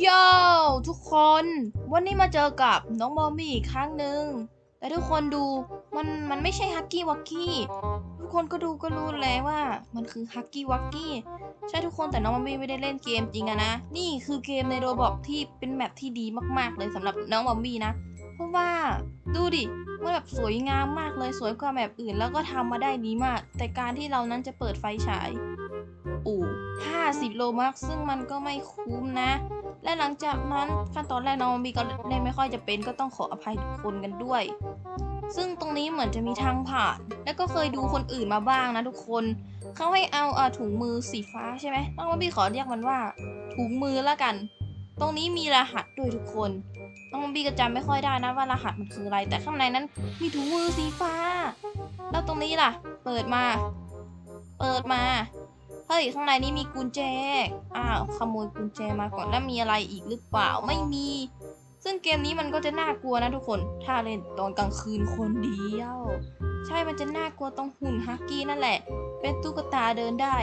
โย่ทุกคน วันนี้มาเจอกับน้องบอมบี้อีกครั้งหนึ่งแต่ทุกคนดูมันมันไม่ใช่ฮักกี้วักกี้ทุกคนก็ดูก็รู้แล้วว่า มันคือฮักกี้วักกี้ใช่ทุกคนแต่น้องบอมบี้ไม่ได้เล่นเกมจริงอะนะ นี่คือเกมในโรบอกที่เป็นแมปที่ดีมากๆเลยสำหรับน้องบอมบี้นะ เพราะว่าดูดิมันแบบสวยงามมากเลยสวยกว่าแมปอื่น แล้วก็ทำมาได้ดีมาก แต่การที่เรานั้นจะเปิดไฟฉายอู่ 50โลมาร์กซึ่งมันก็ไม่คุ้มนะ และหลังจากนั้นขั้นตอนแรกน้องบีก็เล่นไม่ค่อยจะเป็นก็ต้องขออภัยทุกคนกันด้วย ซึ่งตรงนี้เหมือนจะมีทางผ่าน แล้วก็เคยดูคนอื่นมาบ้างนะทุกคนเขาให้เอาเอ่อถุงมือสีฟ้าใช่ไหมน้องบีขอเรียกมันว่า ถุงมือละกัน ตรงนี้มีรหัสด้วยทุกคนน้องบีก็จำไม่ค่อยได้นะว่ารหัสมันคืออะไร แต่ข้างในนั้นมีถุงมือสีฟ้า แล้วตรงนี้ล่ะ เปิดมา เปิดมา เฮ้ย ข้างในนี้มีกุญแจ อ้าว ขโมยกุญแจมาก่อน แล้วมีอะไรอีกหรือเปล่า ไม่มี ซึ่งเกมนี้มันก็จะน่ากลัวนะทุกคน ถ้าเล่นตอนกลางคืนคนเดียว ใช่ มันจะน่ากลัวตรงหุ่นฮักกี้นั่นแหละ เป็นตุ๊กตาเดินได้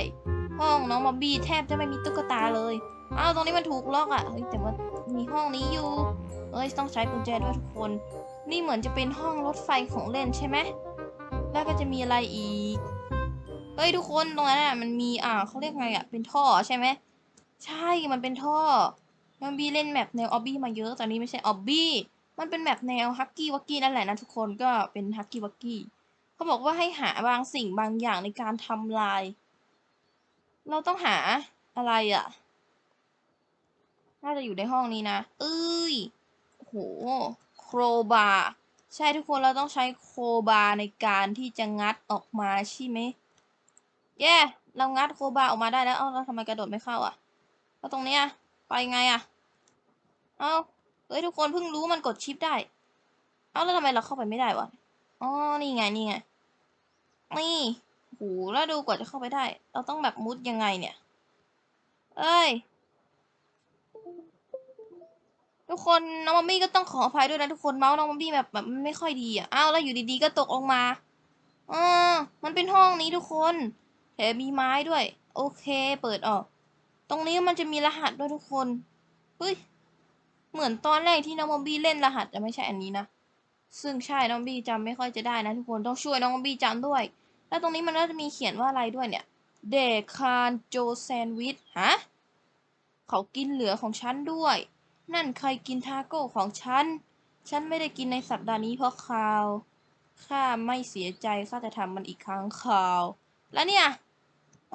ห้องน้องบอบบี้แทบจะไม่มีตุ๊กตาเลย อ้าว ตรงนี้มันถูกล็อกอะ่ะ เฮ้ย แต่ว่ามีห้องนี้อยู่ เอ้ย ต้องใช้กุญแจด้วยทุกคน นี่เหมือนจะเป็นห้องรถไฟของเล่นใช่ไหมแล้วก็จะมีอะไรอีก เฮ้ยทุกคนตรงนั้นอะมันมีอ่าเขาเรียกไงอะเป็นท่อใช่ไหมใช่มันเป็นท่อมันบีเล่นแมปแนวออบบี้มาเยอะแต่นี้ไม่ใช่ออบบี้มันเป็นแมปแนวฮักกี้วักกี้นั่นแหละนะทุกคนก็เป็นฮักกี้วักกี้เขาบอกว่าให้หาบางสิ่งบางอย่างในการทำลาย เราต้องหาอะไรอะน่าจะอยู่ในห้องนี้นะเอ้ยโหโครบาใช่ทุกคนเราต้องใช้โครบาในการที่จะงัดออกมาใช่ไหม เย้เรางัดโคบาออกมาได้แล้วเอ้าแล้วทำไมกระโดดไม่เข้าอะแล้วตรงเนี้ยไปไงอะ เอ้าเฮ้ยทุกคนเพิ่งรู้มันกดชิปได้ เอ้าแล้วทำไมเราเข้าไปไม่ได้วะอ๋อนี่ไงนี่ไงนี่โหแล้วดูกว่าจะเข้าไปได้ เราต้องแบบมุดยังไงเนี่ย เอ้ย ทุกคนน้องมัมมี่ก็ต้องขออภัยด้วยนะทุกคนเมาส์น้องมัมมี่แบบแบบไม่ค่อยดีอะอ้าวแล้วอยู่ดีๆก็ตกลงมาอ๋อมันเป็นห้องนี้ทุกคน แถมมีไม้ด้วย โอเค เปิดออก ตรงนี้มันจะมีรหัสด้วยทุกคนเฮ้ย เหมือนตอนแรกที่น้องบอมบี้เล่นรหัสจะไม่ใช่อันนี้นะ ซึ่งใช่น้องบี้จำไม่ค่อยจะได้นะทุกคน ต้องช่วยน้องบอมบี้จำด้วย แล้วตรงนี้มันก็จะมีเขียนว่าอะไรด้วยเนี่ย เดคานโจแซนวิช ฮะ เขากินเหลือของฉันด้วย นั่นใครกินทาโก้ของฉัน ฉันไม่ได้กินในสัปดาห์นี้เพราะข่าว ข้าไม่เสียใจ ข้าจะทำมันอีกครั้งข่าว แล้วเนี่ย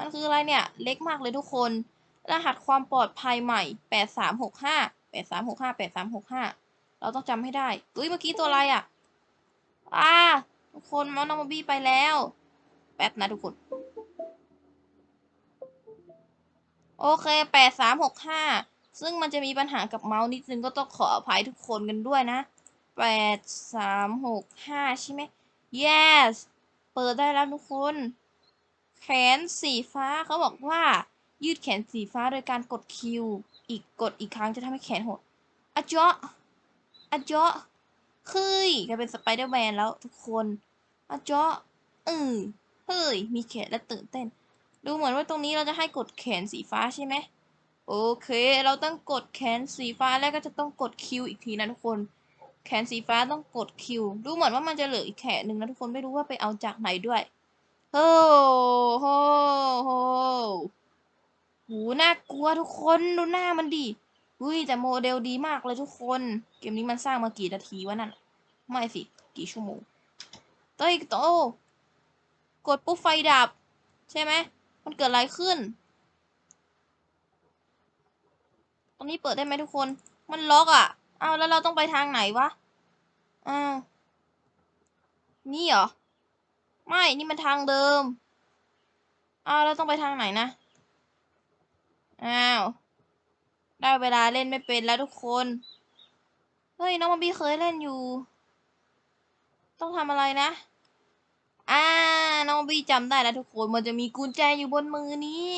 มันคืออะไรเนี่ย เล็กมากเลยทุกคน รหัสความปลอดภัยใหม่แปดสามหกห้าแปดสามหกห้าแปดสามหกห้าเราต้องจำให้ได้อุ้ยเมื่อกี้ตัวอะไรอะอ่าทุกคนเมาส์นองบอบบี้ไปแล้ว แป๊บนะทุกคน โอเคแปดสามหกห้าซึ่งมันจะมีปัญหากับเมาส์นิดนึงก็ต้องขออภัยทุกคนกันด้วยนะแปดสามหกห้าใช่ไหม yes เปิดได้แล้วทุกคน แขนสีฟ้าเขาบอกว่า ยืดแขนสีฟ้าโดยการกดคิว อีกกดอีกครั้งจะทำให้แขนหดอะเจาะอะเจาะคืยกลายเป็นสไปเดอร์แมนแล้วทุกคนอะเจาะเออเฮ้ย มีแขนและตื่นเต้น ดูเหมือนว่าตรงนี้เราจะให้กดแขนสีฟ้าใช่ไหมโอเค เราต้องกดแขนสีฟ้าแล้วก็จะต้องกดคิวอีกทีนะทุกคน แขนสีฟ้าต้องกดคิว ดูเหมือนว่ามันจะเหลืออีกแขนหนึ่งนะทุกคนไม่รู้ว่าไปเอาจากไหนด้วย โอ้โหโหหูน่ากลัวทุกคนดูหน้ามันดิอุ้ยแต่โมเดลดีมากเลยทุกคน เกมนี้มันสร้างมากี่นาทีวะนั่น ไม่สิ กี่ชั่วโมงเต้ยโต กดปุ๊บไฟดับ ใช่ไหม มันเกิดอะไรขึ้น ตรงนี้เปิดได้ไหมทุกคน มันล็อกอะอ้าวแล้วเราต้องไปทางไหนวะอ้าวนี่เหรอ ไม่นี่มันทางเดิมอ้าวแล้วต้องไปทางไหนนะอ้าวได้เวลาเล่นไม่เป็นแล้วทุกคนเฮ้ยน้องมบีเคยเล่นอยู่ ต้องทำอะไรนะอ่าน้องบีจำได้แล้วทุกคนมันจะมีกุญแจอยู่บนมือนี้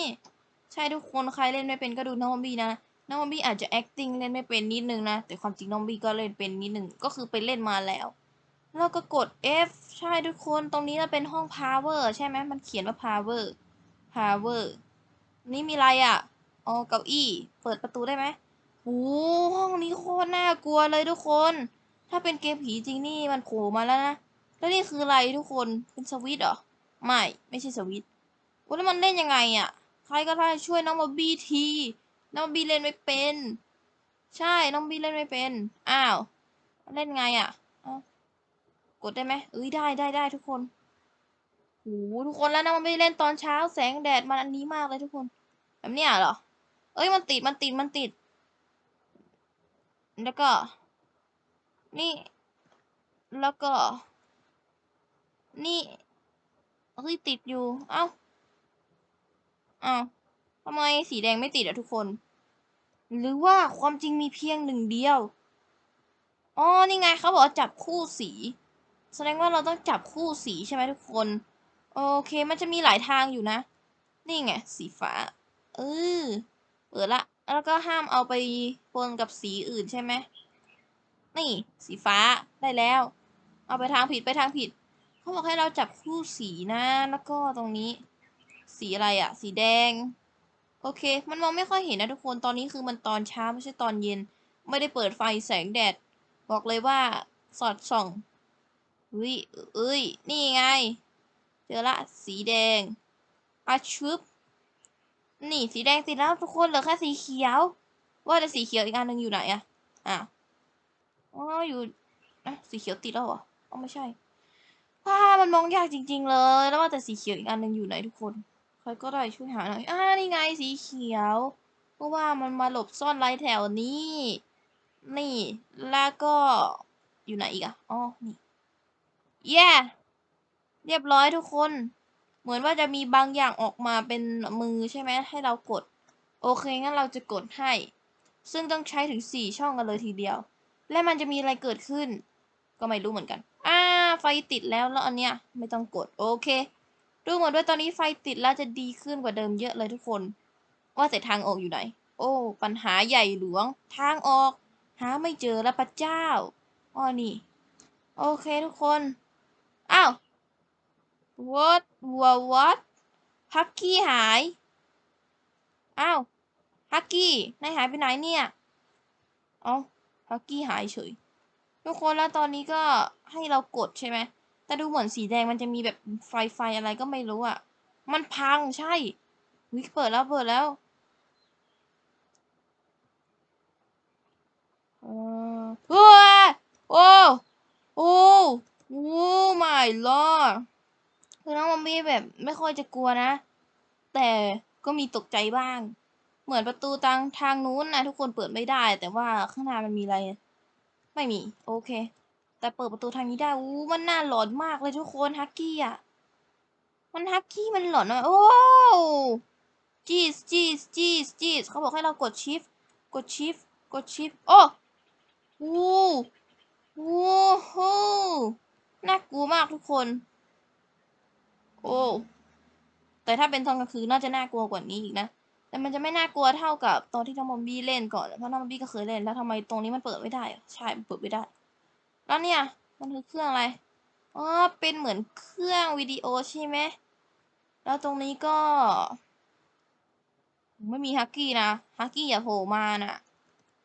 ใช่ทุกคนใครเล่นไม่เป็นก็ดูน้องบีนะน้องบี้อาจจะ acting เล่นไม่เป็นนิดนึงนะแต่ความจริงน้องบี้ก็เล่นเป็นนิดนึงก็คือไปเล่นมาแล้ว แล้วก็กด F ใช่ทุกคนตรงนี้จะเป็นห้อง power ใช่ไหมมันเขียนว่า power power นี่มีอะไรอะอ๋อเก้าอี้ เปิดประตูได้ไหมโอ้ห้องนี้โคตรน่ากลัวเลยทุกคน ถ้าเป็นเกมผีจริงนี่มันโผล่มาแล้วนะ แล้วนี่คืออะไรทุกคน เป็นสวิตช์เหรอ ไม่ ไม่ใช่สวิตช์แล้วมันเล่นยังไงอะ่ะ ใครก็ได้ช่วยน้องบอบบี้ที น้องบอบบี้เล่นไม่เป็น ใช่ น้องบี้เล่นไม่เป็น อ้าว เล่นไงอะ่ะ กดได้ไหมเอ้ยได้ได้ได้ทุกคนโอ้ทุกคนแล้วน้องบอบบี้เล่นตอนเช้าแสงแดดมันอันนี้มากเลยทุกคน แบบเนี้ยเหรอ เอ้ยมันติดมันติดมันติด แล้วก็ นี่ แล้วก็ นี่เฮ้ยติดอยู่ เอ้าเอ้าทำไมสีแดงไม่ติดอะทุกคน หรือว่าความจริงมีเพียงหนึ่งเดียว อ๋อ นี่ไงเขาบอกจับคู่สี แสดงว่าเราต้องจับคู่สีใช่ไหมทุกคน โอเคมันจะมีหลายทางอยู่นะ นี่ไง สีฟ้า เออเปิดละ แล้วก็ห้ามเอาไปปนกับสีอื่นใช่ไหม นี่สีฟ้าได้แล้ว เอาไปทางผิดไปทางผิด เขาบอกให้เราจับคู่สีนะแล้วก็ตรงนี้ สีอะไรอะสีแดง โอเค มันมองไม่ค่อยเห็นนะทุกคนตอนนี้คือมันตอนเช้าไม่ใช่ตอนเย็น ไม่ได้เปิดไฟแสงแดด บอกเลยว่าสอดส่อง เฮ้ยเอ้ย นี่ไง เจอละสีแดงอาชุบ นี่สีแดงติดแล้วทุกคนเหลือแค่สีเขียว ว่าแต่สีเขียวอีกอันหนึ่งอยู่ไหนอะอ้าวอ๋ออยู่อะสีเขียวติดแล้วเหรออ๋อไม่ใช่ว้ามันมองยากจริง ๆ เลย แล้วว่าแต่สีเขียวอีกอันหนึ่งอยู่ไหนทุกคน ใครก็ได้ช่วยหาหน่อย อ่า นี่ไงสีเขียวเพราะว่ามันมาหลบซ่อนไรแถวนี้ นี่ แล้วก็อยู่ไหนอีกอะอ๋อ นี่ แย่เรียบร้อยทุกคน เหมือนว่าจะมีบางอย่างออกมาเป็นมือใช่ไหมให้เรากด โอเคงั้นเราจะกดให้ ซึ่งต้องใช้ถึงสี่ช่องกันเลยทีเดียว และมันจะมีอะไรเกิดขึ้น ก็ไม่รู้เหมือนกัน อ่า ไฟติดแล้วแล้วอันเนี้ยไม่ต้องกดโอเค ดูเหมือนว่าตอนนี้ไฟติดแล้วจะดีขึ้นกว่าเดิมเยอะเลยทุกคน ว่าแต่ทางออกอยู่ไหน โอ้ ปัญหาใหญ่หลวง ทางออก หาไม่เจอแล้วพระเจ้าอ้อนี่ โอเคทุกคน what what what ฮักกี้หาย อ้าว ฮักกี้ นายหายไปไหนเนี่ย เอ้าฮักกี้หายเฉย ทุกคนแล้วตอนนี้ก็ให้เรากดใช่ไหม แต่ดูเหมือนสีแดงมันจะมีแบบไฟไฟอะไรก็ไม่รู้อะ มันพังใช่ วิเปิดแล้วเปิดแล้วเออเฮ้ยโอ้ โอ้ โอ้ my lord คือน้องมัมมี่แบบไม่ค่อยจะกลัวนะ แต่ก็มีตกใจบ้าง เหมือนประตูทางทางนู้นนะทุกคนเปิดไม่ได้ แต่ว่าข้างหน้ามันมีอะไร ไม่มี โอเค แต่เปิดประตูทางนี้ได้อู้มันน่าหลอนมากเลยทุกคนฮักกี้อะมันฮักกี้มันหลอนอะโอ้จีสจีสจีสจีสเขาบอกให้เรากดชิฟกดชิฟกดชิฟโอ้โอ้โอ้โหน่ากลัวมากทุกคน โอ้แต่ถ้าเป็นตอนกลางคืนน่าจะน่ากลัวกว่านี้อีกนะ แต่มันจะไม่น่ากลัวเท่ากับตอนที่น้องบอมบี้เล่นก่อน เพราะน้องบอมบี้ก็เคยเล่น แล้วทำไมตรงนี้มันเปิดไม่ได้อะใช่ มันเปิดไม่ได้ แล้วเนี่ย มันคือเครื่องอะไร อ๋อ เป็นเหมือนเครื่องวิดีโอใช่ไหม แล้วตรงนี้ก็ ไม่มีฮักกี้นะ ฮักกี้อย่าโผล่มานะ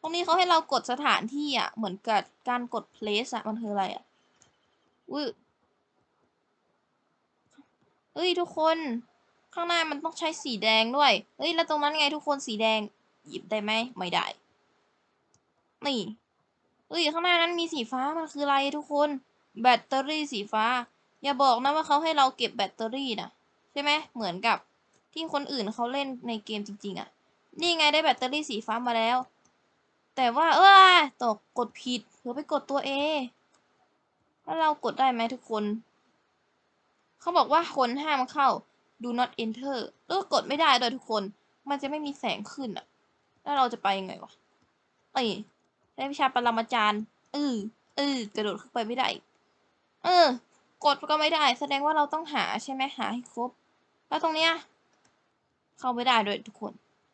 ตรงนี้เขาให้เรากดสถานที่อะ เหมือนกับการกด place อะ มันคืออะไรอะ อุ้ย เอ้ยทุกคน ข้างหน้ามันต้องใช้สีแดงด้วย เฮ้ยแล้วตรงนั้นไงทุกคนสีแดง หยิบได้ไหมไม่ได้ นี่เฮ้ยข้างหน้านั้นมีสีฟ้ามันคืออะไรทุกคน แบตเตอรี่สีฟ้า อย่าบอกนะว่าเขาให้เราเก็บแบตเตอรี่นะใช่ไหมเหมือนกับที่คนอื่นเขาเล่นในเกมจริง ๆอะ นี่ไงได้แบตเตอรี่สีฟ้ามาแล้ว แต่ว่าเออตกกดผิดเผื่อไปกดตัวเอแล้วเรากดได้ไหมทุกคน เขาบอกว่าคนห้ามเข้า do not enter เออกดไม่ได้โดยทุกคน มันจะไม่มีแสงขึ้นอะแล้วเราจะไปยังไงวะเอ้ยได้วิชาปรมาจารย์เออเออกระโดดขึ้นไปไม่ได้ เออ กดก็ไม่ได้ แสดงว่าเราต้องหาใช่ไหมหาให้ครบ แล้วตรงเนี้ยเข้าไม่ได้ด้วยทุกคน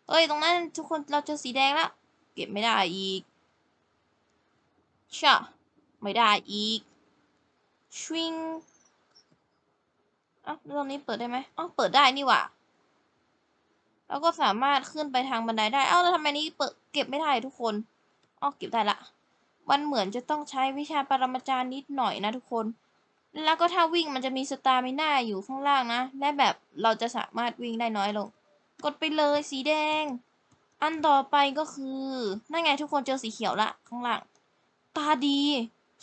เอ้ย ตรงนั้นทุกคนเราเจอสีแดงแล้ว เก็บไม่ได้อีกชะไม่ได้อีก ชวิง อะแล้วตรงนี้เปิดได้ไหมอ๋อเปิดได้นี่หว่าแล้วก็สามารถขึ้นไปทางบันไดได้ เอ้าแล้วทำไมนี้เปิดเก็บไม่ได้ทุกคนอ๋อเก็บได้ละ มันเหมือนจะต้องใช้วิชาปรมาจารย์นิดหน่อยนะทุกคน แล้วก็ถ้าวิ่งมันจะมีสตามิน่าอยู่ข้างล่างนะ และแบบเราจะสามารถวิ่งได้น้อยลง กดไปเลยสีแดง อันต่อไปก็คือนั่นไงทุกคนเจอสีเขียวละข้างล่าง ตาดี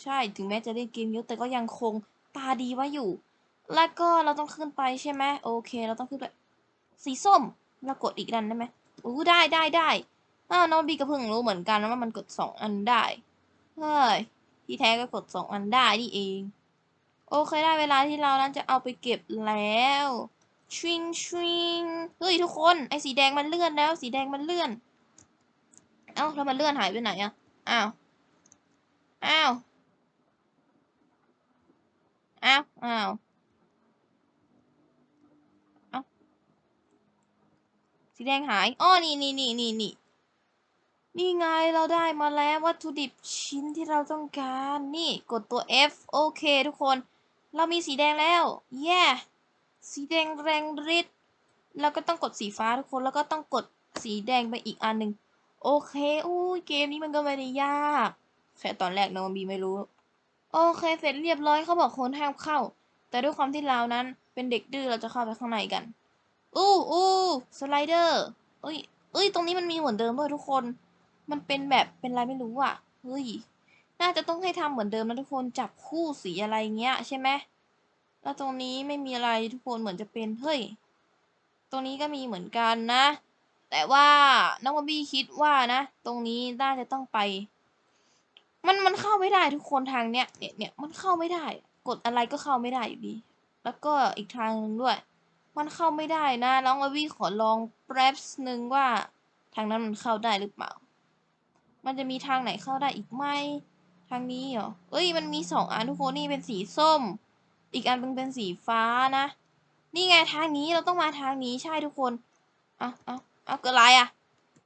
ใช่ถึงแม้จะเล่นเกมเยอะแต่ก็ยังคงตาดีไว้อยู่ แล้วก็เราต้องขึ้นไปใช่ไหมโอเค เราต้องขึ้นไป สีส้มเรากดอีกดันได้ไหมอู้ได้ได้ได้อ้าวน้องบีก็เพิ่งรู้เหมือนกันว่ามันกดสองอันได้เฮ้ยที่แท้ก็กดสองอันได้นี่เอง โอเคได้เวลาที่เรานั้นจะเอาไปเก็บแล้วชิงชิงเฮ้ยทุกคนไอ้สีแดงมันเลื่อนแล้ว สีแดงมันเลื่อน เอ้าแล้วมันเลื่อนหายไปไหนอะอ้าวอ้าวอ้าวอ้าว อ้าว สีแดงหายอ้อนี่นี่นี่นี่นี่นี่ไงเราได้มาแล้ววัตถุดิบชิ้นที่เราต้องการ นี่กดตัว F โอเคทุกคน เรามีสีแดงแล้วเย้สีแดงแรงฤทธิ์แล้วก็ต้องกดสีฟ้าทุกคน แล้วก็ต้องกดสีแดงไปอีกอันหนึ่งโอเคอู้ยเกมนี้มันก็ไม่ได้ยาก แค่ตอนแรกน้องบีไม่รู้ โอเค เสร็จเรียบร้อยเขาบอกคนห้ามเข้า แต่ด้วยความที่เรานั้นเป็นเด็กดื้อเราจะเข้าไปข้างในกัน อู้อู้สไลเดอร์เอ้ยเอ้ย ตรงนี้มันมีเหมือนเดิมด้วยทุกคน มันเป็นแบบเป็นอะไรไม่รู้อะ เฮ้ย น่าจะต้องให้ทำเหมือนเดิมนะทุกคน จับคู่สีอะไรเงี้ยใช่ไหมแล้วตรงนี้ไม่มีอะไรทุกคนเหมือนจะเป็น เฮ้ย ตรงนี้ก็มีเหมือนกันนะ แต่ว่าน้องบอบบี้คิดว่านะ ตรงนี้น่าจะต้องไป มันมันเข้าไม่ได้ทุกคนทางเนี้ย เนี่ยเนี่ยมันเข้าไม่ได้ กดอะไรก็เข้าไม่ได้อยู่ดี แล้วก็อีกทางหนึงด้วย มันเข้าไม่ได้นะน้องอบบี้ขอลองแป๊บหนึ่งว่าทางนั้นมันเข้าได้หรือเปล่า มันจะมีทางไหนเข้าได้อีกไหมทางนี้เหรอ เอ้ย มันมีสองอันทุกคนนี่เป็นสีส้ม อีกอันเป็นเป็นสีฟ้านะ นี่ไงทางนี้เราต้องมาทางนี้ใช่ทุกคนเอาเอาเอาเกิดอะไรอะ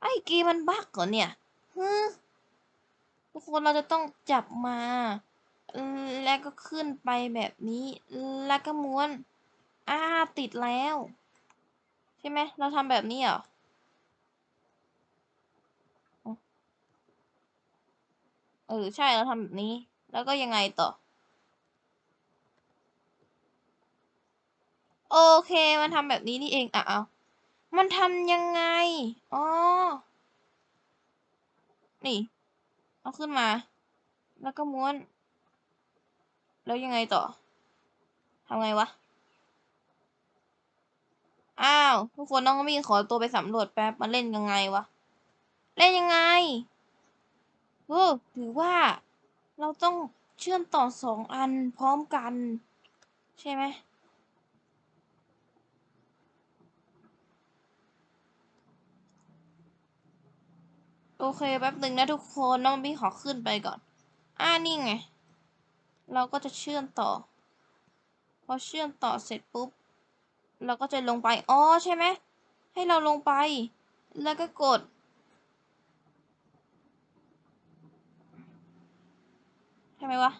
ไอ้เกมมันบั๊กเหรอเนี่ยฮึทุกคนเราจะต้องจับมา แล้วก็ขึ้นไปแบบนี้ แล้วก็ม้วน อ่าติดแล้ว ใช่ไหมเราทำแบบนี้เหรอเออใช่เราทำแบบนี้ แล้วก็ยังไงต่อ โอเคมันทำแบบนี้นี่เองอะเอามันทำยังไงอ๋อนี่ เอาขึ้นมา แล้วก็ม้วน แล้วยังไงต่อทำไงวะ อ้าว ทุกคนน้องมีขอตัวไปสำรวจแป๊บมันเล่นยังไงวะ เล่นยังไงเออถือว่าเราต้องเชื่อมต่อสองอันพร้อมกัน ใช่ไหมโอเคแป๊บหนึ่งนะทุกคนน้องบี้ขอขึ้นไปก่อน อ่านี่ไง เราก็จะเชื่อมต่อ พอเชื่อมต่อเสร็จปุ๊บ เราก็จะลงไป อ๋อ ใช่ไหม ให้เราลงไป แล้วก็กด ใช่ไหมวะ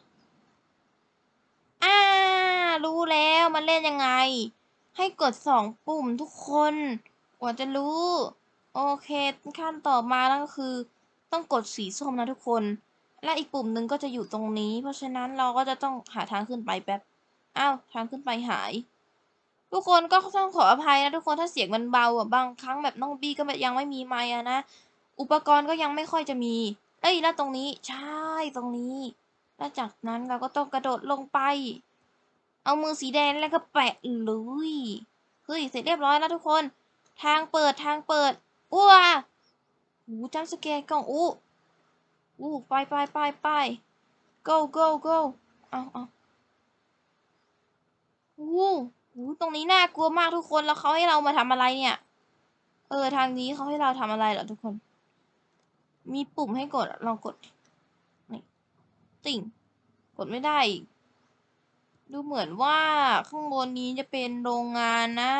อ่า รู้แล้วมันเล่นยังไง ให้กดสองปุ่มทุกคนกว่าจะรู้ โอเค ขั้นต่อมาแล้วก็คือ ต้องกดสีส้มนะทุกคน และอีกปุ่มหนึ่งก็จะอยู่ตรงนี้ เพราะฉะนั้นเราก็จะต้องหาทางขึ้นไปแป๊บ อ้าว ทางขึ้นไปหาย ทุกคนก็ต้องขออภัยนะทุกคนถ้าเสียงมันเบาอะบางครั้งแบบน้องบี้ก็ยังไม่มีไมค์อะนะอุปกรณ์ก็ยังไม่ค่อยจะมี เอ้ยแล้วตรงนี้ใช่ตรงนี้ แล้วจากนั้นเราก็ต้องกระโดดลงไป เอามือสีแดงแล้วก็แปะเลยเฮ้ยเสร็จเรียบร้อยแล้วทุกคน ทางเปิดทางเปิดอ้วหูจัมสแกร์กล่องอู้อู้ไปไปไปไป go go go เอาเอาอู้ หูตรงนี้น่ากลัวมากทุกคนแล้วเขาให้เรามาทำอะไรเนี่ย เออทางนี้เขาให้เราทำอะไรเหรอทุกคน มีปุ่มให้กดลองกดนี่ติ่ง กดไม่ได้ ดูเหมือนว่าข้างบนนี้จะเป็นโรงงานนะ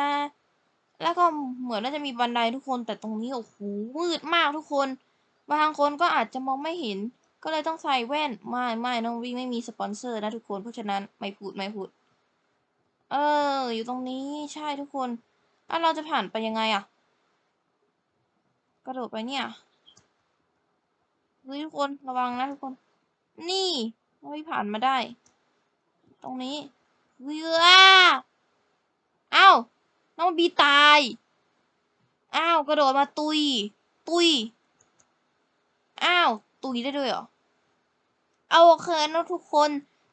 แล้วก็เหมือนน่าจะมีบันไดทุกคนแต่ตรงนี้โอ้โหมืดมากทุกคน บางคนก็อาจจะมองไม่เห็น ก็เลยต้องใส่แว่นไม่ไม่น้องวิ่งไม่มีสปอนเซอร์นะทุกคนเพราะฉะนั้นไม่พูดไม่พูด เออ อยู่ตรงนี้ใช่ทุกคนอะเราจะผ่านไปยังไงอะกระโดดไปเนี่ยเฮ้ยทุกคนระวังนะทุกคน นี่น้องบีผ่านมาได้ ตรงนี้เฮ้ยอ้าอ้าวน้องบีตายอ้าวกระโดดมาตุย ตุยอ้าวตุยได้ด้วยเหรอเอาโอเคนะทุกคน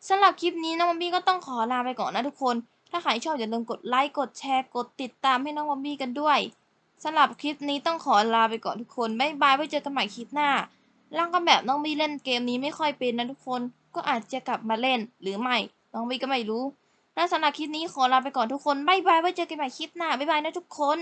สำหรับคลิปนี้น้องบีก็ต้องขอลาไปก่อนนะทุกคน ถ้าใครชอบอย่าลืมกดไลค์ กดแชร์ กดติดตามให้น้องมอมบี้กันด้วยสำหรับคลิปนี้ต้องขอลาไปก่อนทุกคนบ๊ายบายไว้เจอกันใหม่คลิปหน้าร่างก็แบบน้องบี้เล่นเกมนี้ไม่ค่อยเป็นนะทุกคน ก็อาจจะกลับมาเล่นหรือไม่ น้องบี้ก็ไม่รู้และสำหรับคลิปนี้ขอลาไปก่อนทุกคนบ๊ายบายไว้เจอกันใหม่คลิปหน้าบ๊ายบายนะทุกคน